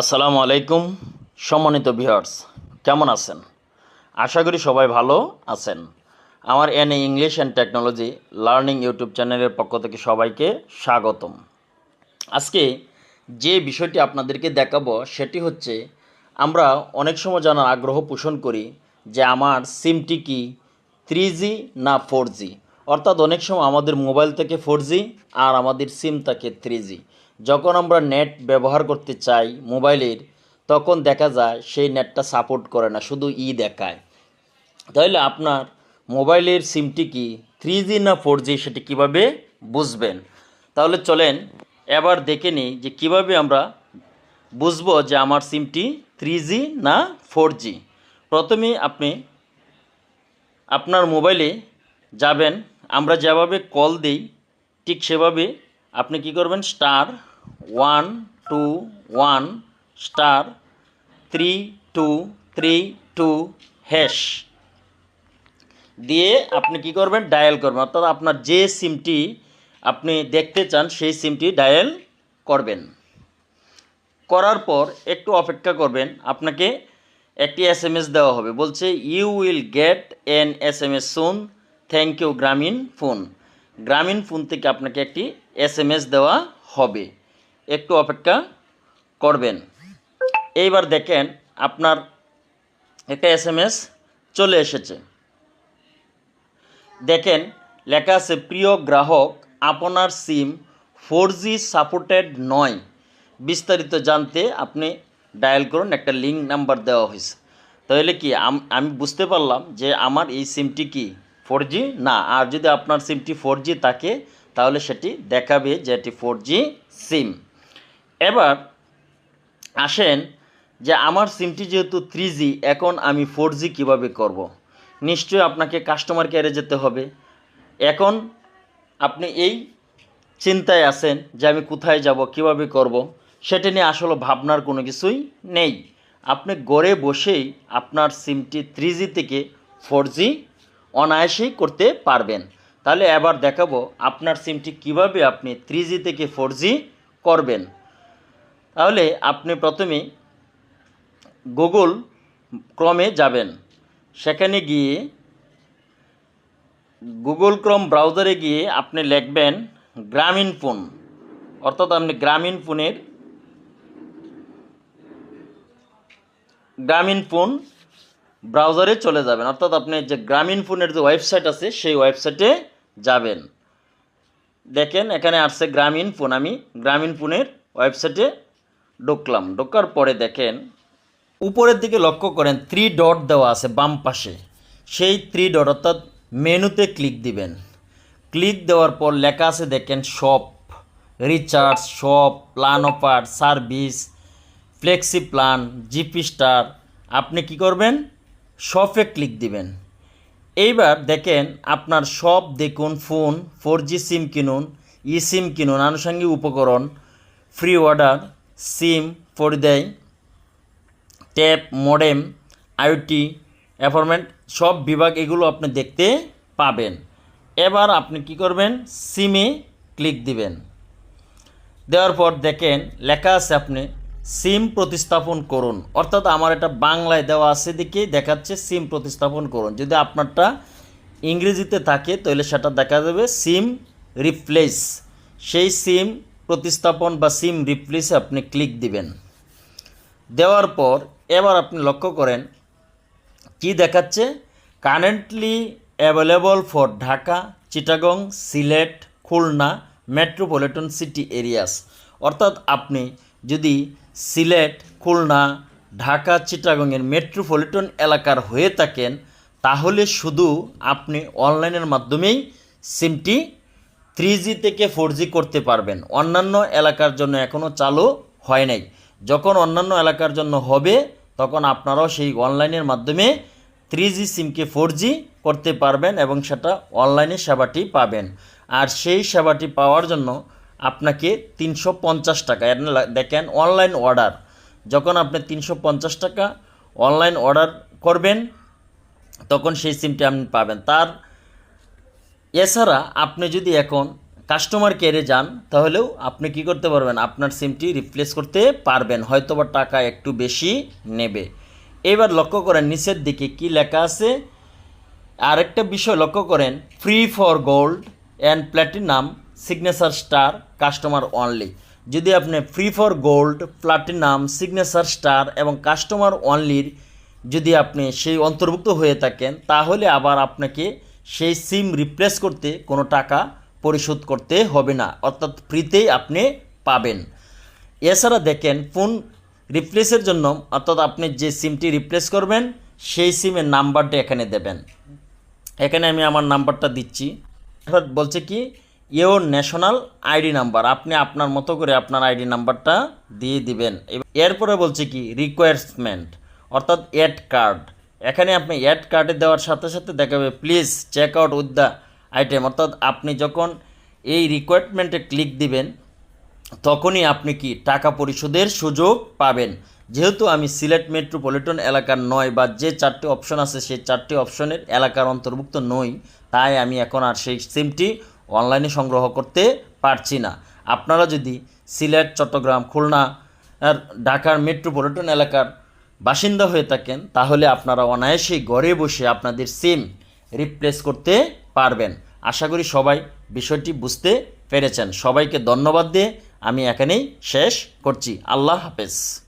আসসালামু আলাইকুম, সম্মানিত ভিউয়ার্স, কেমন আছেন? আশা করি সবাই ভালো আছেন। আমার N English and technology learning YouTube চ্যানেলের পক্ষ থেকে সবাইকে স্বাগতম। আজকে যে বিষয়টি আপনাদেরকে দেখাবো, সেটি হচ্ছে আমরা অনেক সময় জানার আগ্রহ পোষণ করি যে আমার সিমটি কি থ্রি না ফোর অর্থাৎ অনেক সময় আমাদের মোবাইল থেকে ফোর আর আমাদের সিম থাকে থ্রি যখন আমরা নেট ব্যবহার করতে চাই মোবাইলের, তখন দেখা যায় সেই নেটটা সাপোর্ট করে না, শুধু ই দেখায়। তাহলে আপনার মোবাইলের সিমটি কি থ্রি জি না ফোর জি সেটি কীভাবে বুঝবেন? তাহলে চলেন এবার দেখে নিই যে কীভাবে আমরা বুঝব যে আমার সিমটি থ্রি জি না ফোর জি প্রথমে আপনি আপনার মোবাইলে যাবেন, আমরা যেভাবে কল দিই, ঠিক সেভাবে আপনি কি করবেন? Star one two one, star three two three two hash দিয়ে আপনি কি করবেন? ডায়াল করবেন। অর্থাৎ আপনার যে সিমটি আপনি দেখতে চান, সেই সিমটি ডায়াল করবেন। করার পর একটু অপেক্ষা করবেন। আপনাকে একটি এস এম এস দেওয়া হবে। বলছে you will get N S M S soon thank you Grameenphone Grameenphone থেকে আপনাকে একটি এস দেওয়া হবে। একটু অপেক্ষা করবেন। এইবার দেখেন আপনার একটা এস চলে এসেছে। দেখেন, লেখা আছে, প্রিয় গ্রাহক, আপনার সিম ফোর জি সাপোর্টেড নয়। বিস্তারিত জানতে আপনি ডায়াল করুন, একটা লিঙ্ক নাম্বার দেওয়া হয়েছে। তাহলে কি আমি বুঝতে পারলাম যে আমার এই সিমটি কি? ফোর না, আর যদি আপনার সিমটি ফোর থাকে, তাহলে সেটি দেখাবে যে এটি ফোর সিম এবার আসেন যে আমার সিমটি যেহেতু থ্রি এখন আমি ফোর জি কীভাবে করব। নিশ্চয়ই আপনাকে কাস্টমার কেয়ারে যেতে হবে এখন আপনি এই চিন্তায় আছেন যে আমি কোথায় যাব, কীভাবে করব। সেটা নিয়ে আসলে ভাবনার কোনো কিছুই নেই আপনি গড়ে বসেই আপনার সিমটি থ্রি থেকে ফোর অনায়াসেই করতে পারবেন। তাহলে এবার দেখাবো আপনার সিমটি কীভাবে আপনি থ্রি থেকে ফোর করবেন। তাহলে আপনি প্রথমে গুগল ক্রমে যাবেন। সেখানে গিয়ে গুগল ক্রম ব্রাউজারে গিয়ে আপনি লিখবেন গ্রামীণ ফোন। অর্থাৎ আপনি গ্রামীণ ফোনের, গ্রামীণ ফোন ব্রাউজারে চলে যাবেন। অর্থাৎ আপনি যে গ্রামীণ ফোনের যে ওয়েবসাইট আছে, সেই ওয়েবসাইটে যাবেন। দেখেন, এখানে আসছে গ্রামীণ ফোন। আমি গ্রামীণ ফোনের ওয়েবসাইটে ঢুকলাম। ঢোকার পরে দেখেন, উপরের দিকে লক্ষ্য করেন থ্রি ডট দেওয়া আছে বাম পাশে। সেই থ্রি ডট অর্থাৎ মেনুতে ক্লিক দিবেন। ক্লিক দেওয়ার পর লেখা আছে, দেখেন shop recharge shop plan offer service flexi plan GP star আপনি কি করবেন? শপে ক্লিক দিবেন। এইবার দেখেন আপনার সব দেখুন, ফোন ফোর জি সিম কিনুন ই সিম কিনুন, আনুষঙ্গিক উপকরণ ফ্রি অর্ডার সিম পরিদেয় ট্যাপ মডেম আইটি অ্যাপার্টমেন্ট সব বিভাগ এগুলো আপনি দেখতে পাবেন। এবার আপনি কি করবেন? সিমে ক্লিক দিবেন। দেওয়ার পর দেখেন, লেখা আছে আপনি সিম প্রতিস্থাপন করুন। অর্থাৎ আমার এটা বাংলায় দেওয়া আছে দিকে দেখাচ্ছে সিম প্রতিস্থাপন করুন। যদি আপনারটা ইংরেজিতে থাকে, তাহলে সেটা দেখা যাবে সিম রিপ্লেস। সেই সিম প্রতিস্থাপন বা সিম রিপ্লেসে আপনি ক্লিক দিবেন। দেওয়ার পর এবার আপনি লক্ষ্য করেন, কি দেখাচ্ছে? Currently available for Dhaka, Chittagong, Sylhet, Khulna, metropolitan city areas. অর্থাৎ আপনি যদি সিলেট, খুলনা, ঢাকা, চিটাগংয়ের মেট্রোপলিটন এলাকার হয়ে থাকেন, তাহলে শুধু আপনি অনলাইনের মাধ্যমেই সিমটি থ্রি জি থেকে ফোর জি করতে পারবেন। অন্যান্য এলাকার জন্য এখনও চালু হয় নাই। যখন অন্যান্য এলাকার জন্য হবে, তখন আপনারাও সেই অনলাইনের মাধ্যমে থ্রি জি সিমকে ফোর জি করতে পারবেন এবং সেটা অনলাইনে সেবাটি পাবেন। আর সেই সেবাটি পাওয়ার জন্য আপনাকে তিনশো পঞ্চাশ টাকা। দেখেন অনলাইন অর্ডার যখন আপনি তিনশো পঞ্চাশ টাকা অনলাইন অর্ডার করবেন, তখন সেই সিমটি আপনি পাবেন। তার এছাড়া আপনি যদি এখন কাস্টমার কেয়ারে যান, তাহলেও আপনি কি করতে পারবেন? আপনার সিমটি রিপ্লেস করতে পারবেন। হয়তোবা টাকা একটু বেশি নেবে। এবার লক্ষ্য করেন, নিচের দিকে কি লেখা আছে? আরেকটা বিষয় লক্ষ্য করেন free for gold and platinum signature star customer only যদি আপনি free for gold platinum signature star এবং কাস্টমার অনলির যদি আপনি সেই অন্তর্ভুক্ত হয়ে থাকেন, তাহলে আবার আপনাকে সেই সিম রিপ্লেস করতে কোনো টাকা পরিশোধ করতে হবে না। অর্থাৎ ফ্রিতেই আপনি পাবেন। এছাড়া দেখেন ফোন রিপ্লেসের জন্য, অর্থাৎ আপনি যে সিমটি রিপ্লেস করবেন, সেই সিমের নাম্বারটা এখানে দেবেন। এখানে আমি আমার নাম্বারটা দিচ্ছি। অর্থাৎ বলছে কি ইওর ন্যাশনাল আইডি নাম্বার আপনি আপনার মতো করে আপনার আইডি নাম্বারটা দিয়ে দিবেন। এরপরে বলছে কি রিকোয়ারমেন্ট অর্থাৎ অ্যাড কার্ড এখানে আপনি অ্যাড কার্ডে দেওয়ার সাথে সাথে দেখাবে please check out with the item অর্থাৎ আপনি যখন এই রিকোয়ারমেন্টে ক্লিক দিবেন, তখনই আপনি কি টাকা পরিশোধের সুযোগ পাবেন। যেহেতু আমি সিলেট মেট্রোপলিটন এলাকার নয় বা যে চারটি অপশন আছে, সেই চারটি অপশনের এলাকার অন্তর্ভুক্ত নই, তাই আমি এখন আর সেই সিমটি অনলাইনে সংগ্রহ করতে পারছি না। আপনারা যদি সিলেট, চট্টগ্রাম, খুলনা, আর ঢাকার মেট্রোপলিটন এলাকার বাসিন্দা হয়ে থাকেন, তাহলে আপনারা অনায়াসেই ঘরে বসে আপনাদের সিম রিপ্লেস করতে পারবেন। আশা করি সবাই বিষয়টি বুঝতে পেরেছেন। সবাইকে ধন্যবাদ দিয়ে আমি এখানেই শেষ করছি। আল্লাহ হাফেজ।